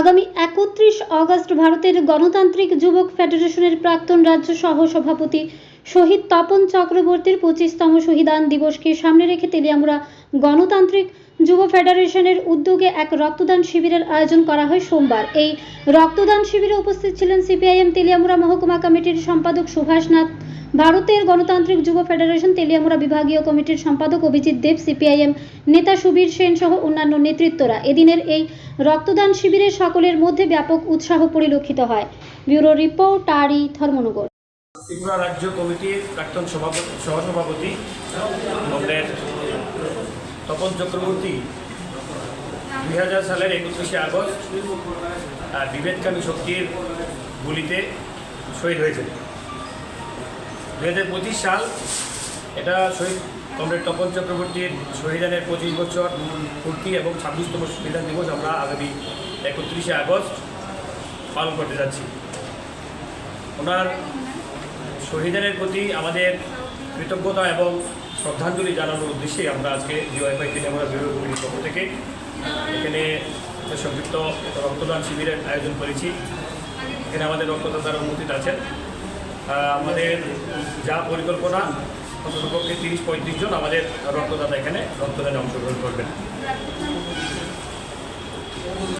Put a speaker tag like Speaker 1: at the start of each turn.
Speaker 1: আগামী একত্রিশ আগস্ট ভারতের গণতান্ত্রিক যুবক ফেডারেশনের প্রাক্তন রাজ্য সহ সভাপতি শহীদ তপন চক্রবর্তীর পঁচিশতম শহীদান দিবসকে সামনে রেখে তেলিয়ামুড়া গণতান্ত্রিক যুব ফেডারেশনের উদ্যোগে এক রক্তদান শিবিরের আয়োজন করা হয় সোমবার। এই রক্তদান শিবিরে উপস্থিত ছিলেন সিপিআইএম তেলিয়ামুড়া মহকুমা কমিটির সম্পাদক সুভাষ নাথ, ভারতের গণতান্ত্রিক যুব ফেডারেশন তেলিয়ামুড়া বিভাগীয় কমিটির সম্পাদক অভিজিৎ দেব, সিপিআইএম নেতা সুবীর সেন সহ অন্যান্য নেতৃত্বরা। এদিনের এই রক্তদান শিবিরে সকলের মধ্যে ব্যাপক উৎসাহ পরিলক্ষিত হয়। ব্যুরো রিপোর্ট, আরই ধর্মনগর।
Speaker 2: ত্রিপুরা রাজ্য কমিটির প্রাক্তন সভাপতি সহসভাপতি কমরেড তপন চক্রবর্তী, দুই হাজার সালের একত্রিশে আগস্ট আর বিভেদকামী শক্তির গুলিতে শহীদ হয়েছেন। দু হাজার পঁচিশ সাল এটা শহীদ কমরেড তপন চক্রবর্তীর শহীদানের পঁচিশ বছর পূর্তি এবং ছাব্বিশতম সংবিধান দিবস আমরা আগামী একত্রিশে আগস্ট পালন করতে যাচ্ছি। ওনার শহীদের প্রতি আমাদের কৃতজ্ঞতা এবং শ্রদ্ধাঞ্জলি জানানোর উদ্দেশ্যে আমরা আজকে ডিওয়াইফাই আমরা বিভাগ কমিটির পক্ষ থেকে এখানে সংযুক্ত রক্তদান শিবিরের আয়োজন করেছি। এখানে আমাদের রক্তদাতারা উপস্থিত আছেন। আমাদের যা পরিকল্পনা অন্ততপক্ষে তিরিশ পঁয়ত্রিশ জন আমাদের রক্তদাতা এখানে রক্তদানে অংশগ্রহণ করবেন।